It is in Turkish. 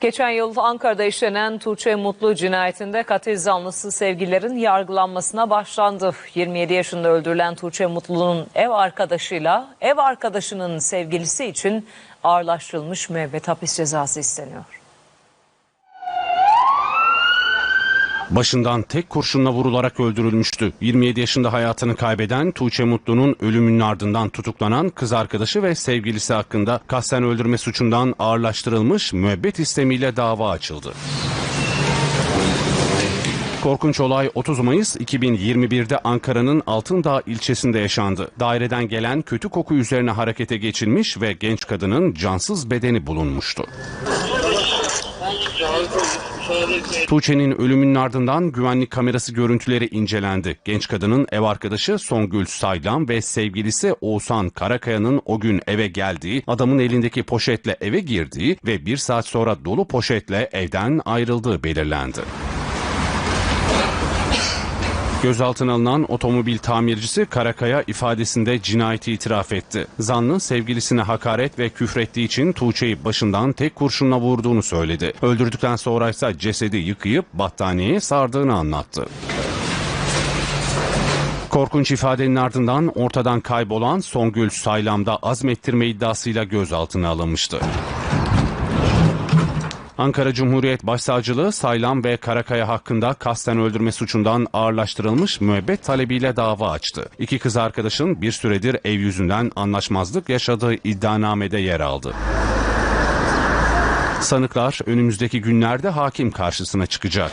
Geçen yıl Ankara'da işlenen Tuğçe Mutlu cinayetinde katil zanlısı sevgililerin yargılanmasına başlandı. 27 yaşında öldürülen Tuğçe Mutlu'nun ev arkadaşıyla ev arkadaşının sevgilisi için ağırlaştırılmış müebbet hapis cezası isteniyor. Başından tek kurşunla vurularak öldürülmüştü. 27 yaşında hayatını kaybeden Tuğçe Mutlu'nun ölümünün ardından tutuklanan kız arkadaşı ve sevgilisi hakkında kasten öldürme suçundan ağırlaştırılmış müebbet istemiyle dava açıldı. Korkunç olay 30 Mayıs 2021'de Ankara'nın Altındağ ilçesinde yaşandı. Daireden gelen kötü koku üzerine harekete geçilmiş ve genç kadının cansız bedeni bulunmuştu. Tuğçe'nin ölümünün ardından güvenlik kamerası görüntüleri incelendi. Genç kadının ev arkadaşı Songül Saylan ve sevgilisi Oğuzhan Karakaya'nın o gün eve geldiği, adamın elindeki poşetle eve girdiği ve bir saat sonra dolu poşetle evden ayrıldığı belirlendi. Gözaltına alınan otomobil tamircisi Karakaya ifadesinde cinayeti itiraf etti. Zanlı sevgilisine hakaret ve küfrettiği için Tuğçe'yi başından tek kurşunla vurduğunu söyledi. Öldürdükten sonra ise cesedi yıkayıp battaniyeye sardığını anlattı. Korkunç ifadenin ardından ortadan kaybolan Songül Saylam'da azmettirme iddiasıyla gözaltına alınmıştı. Ankara Cumhuriyet Başsavcılığı Saylan ve Karakaya hakkında kasten öldürme suçundan ağırlaştırılmış müebbet talebiyle dava açtı. İki kız arkadaşın bir süredir ev yüzünden anlaşmazlık yaşadığı iddianamede yer aldı. Sanıklar önümüzdeki günlerde hakim karşısına çıkacak.